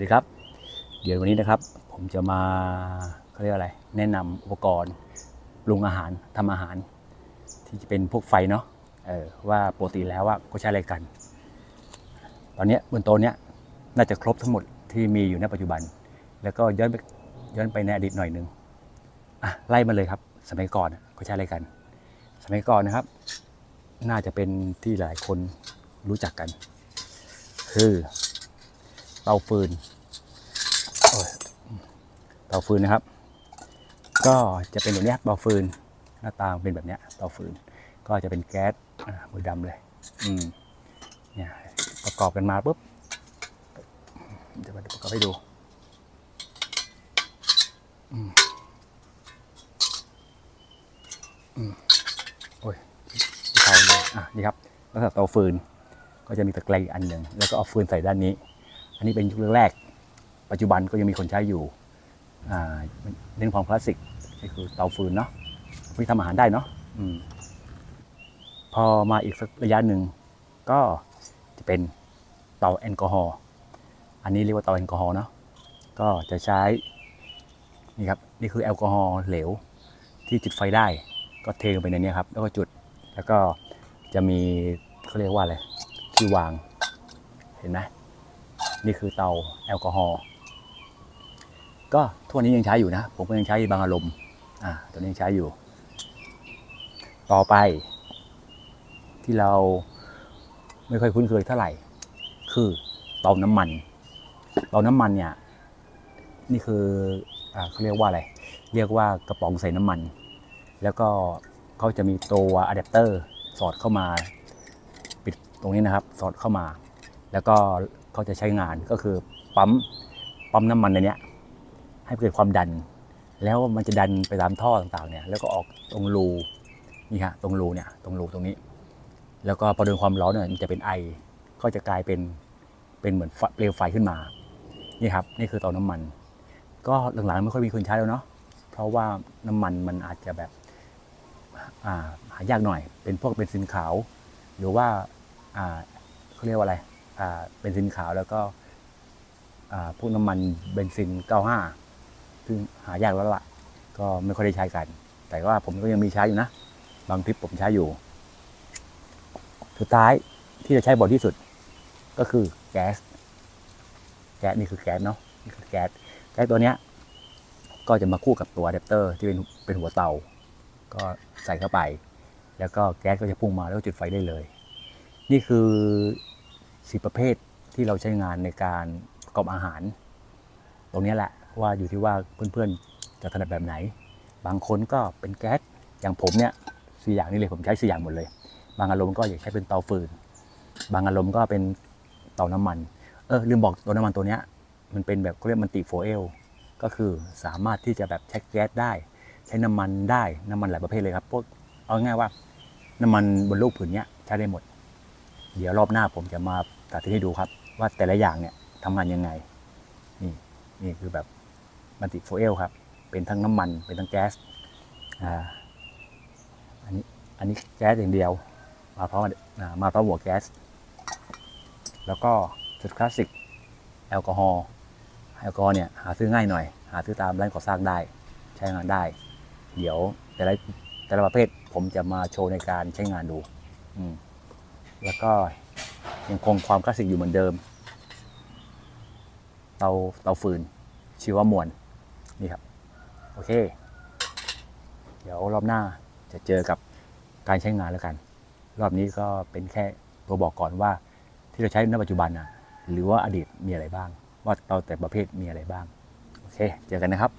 วัสดีครับ เดี๋ยววันนี้นะครับ ผมจะมาเขาเรียกอะไร แนะนำอุปกรณ์ปรุงอาหารทำอาหาร ที่จะเป็นพวกไฟเนาะเออว่าปกติแล้วว่าก็ใช้อะไรกัน ตอนนี้บนโต๊ะเนี้ยน่าจะครบทั้งหมดที่มีอยู่ในปัจจุบัน แล้วก็ย้อนไปย้อนไปในอดีตหน่อยนึงอะไล่มาเลยครับ สมัยก่อนอะเขาใช้อะไรกัน สมัยก่อนนะครับ น่าจะเป็นที่หลายคนรู้จักกัน คือเตาฟืน เตาฟืนนะครับ ก็จะเป็นแบบนี้เตาฟืน หน้าตาเป็นแบบนี้เตาฟืน ก็จะเป็นแก๊สมือดำเลย อืมเนี่ยประกอบกันมาปุ๊บเดี๋ยวมาประกอบให้ดูอืมอืมโอ้ยใช่เลยอะนี่ครับลักษณะเตาฟืน ก็จะมีตะแกรงอีกอันหนึ่งแล้วก็เอาฟืนใส่ด้านนี้ อันนี้เป็นยุคแรกปัจจุบันก็ยังมีคนใช้อยู่ เน้นความคลาสสิกนี่คือเตาฟืนเนาะวิทำอาหารได้เนาะอพอมาอีกสักระยะหนึ่งก็จะเป็นเตาแอลกอฮอล์อันนี้เรียกว่าเตาแอลกอฮอล์เนาะก็จะใช้นี่ครับนี่คือแอลกอฮอล์เหลวที่จุดไฟได้ ก็เทลงไปในนี้ครับ แล้วก็จุดแล้วก็จะมีเขาเรียกว่าอะไรที่วางเห็นไหมนี่คือเตาแอลกอฮอล์ ก็ทุกวันนี้ยังใช้อยู่นะ ผมก็ยังใช้บางอารมณ์อ่าตัวนี้ยังใช้อยู่ ต่อไป ที่เราไม่ค่อยคุ้นเคยเท่าไหร่ คือเตาน้ำมันเตาน้ำมันเนี่ย นี่คืออาเขาเรียกว่าอะไร เรียกว่ากระป๋องใส่น้ำมัน แล้วก็เขาจะมีตัวอะแดปเตอร์สอดเข้ามาปิดตรงนี้นะครับ สอดเข้ามา แล้วก็เขาจะใช้งานก็คือปั๊มปั๊มน้ำมันในเนี้ย ให้เกิดความดัน แล้วมันจะดันไปตามท่อต่างๆเนี่ยแล้วก็ออกตรงรูนี่ฮะตรงรูเนี่ยตรงรูตรงนี้ แล้วก็พอโดนความร้อนเนี่ยมันจะเป็นไอก็จะกลายเป็นเป็นเหมือนเปลวไฟขึ้นมานี่ครับนี่คือเตาน้ำมัน ก็หลังๆไม่ค่อยมีคนใช้แล้วเนาะเพราะว่าน้ำมันมันอาจจะแบบหายากหน่อย เป็นพวกเป็นสินขาว หรือว่าเขาเรียกว่าอะไรเป็นสินขาวแล้วก็พวกน้ำมันเบนซิน 95 ซึ่งหายากแล้วล่ะ ก็ไม่ค่อยได้ใช้กัน แต่ว่าผมก็ยังมีใช้อยู่นะ บางทริปผมใช้อยู่ สุดท้ายที่จะใช้บ่อยที่สุด ก็คือแก๊ส แก๊สนี่คือแก๊สเนาะนี่คือแก๊ส แก๊สตัวเนี้ย ก็จะมาคู่กับตัวอะแดปเตอร์ที่เป็นเป็นหัวเตา ก็ใส่เข้าไป แล้วก็แก๊สก็จะพุ่งมาแล้วก็จุดไฟได้เลย นี่คือสิประเภทที่เราใช้งานในการประกอบอาหาร ตรงนี้แหละ ว่าอยู่ที่ว่าเพื่อนๆจะถนัดแบบไหน บางคนก็เป็นแก๊สอย่างผมเนี่ยสี่อย่างนี้เลยผมใช้สี่อย่างหมดเลย บางอารมณ์ก็อยากใช้เป็นเตาฟืน บางอารมณ์ก็เป็นเตาน้ำมัน เออลืมบอกตัวน้ำมันตัวเนี้ยมันเป็นแบบเขาเรียกมันติโฟเอลก็คือสามารถที่จะแบบใช้แก๊สได้ ใช้น้ำมันได้น้ำมันหลายประเภทเลยครับพวกเอาง่ายว่าน้ำมันบนโลกผืนเนี้ยใช้ได้หมด เดี๋ยวรอบหน้าผมจะมาสาธิตให้ดูครับ ว่าแต่ละอย่างเนี่ยทำงานยังไง นี่นี่คือแบบ มันติโฟเอลครับ เป็นทั้งน้ำมัน เป็นทั้งแก๊สอ่าอันนี้อันนี้แก๊สอย่างเดียว มาพร้อมอ่ามาพร้อมหัวแก๊ส แล้วก็จุดคลาสสิกแอลกอฮอล์แอลกอฮอล์เนี่ยหาซื้อง่ายหน่อย หาซื้อตามร้านก่อสร้างได้ ใช้งานได้ เดี๋ยวแต่ละแต่ละประเภทผมจะมาโชว์ในการใช้งานดูอืมแล้วก็ยังคงความคลาสสิกอยู่เหมือนเดิม เตาเตาฟืนชีวมวล นี่ครับ โอเค เดี๋ยวรอบหน้าจะเจอกับการใช้งานแล้วกัน รอบนี้ก็เป็นแค่ตัวบอกก่อนว่าที่เราใช้ในปัจจุบันนะหรือว่าอดีตมีอะไรบ้าง ว่าเราแต่ประเภทมีอะไรบ้าง โอเค เจอกันนะครับ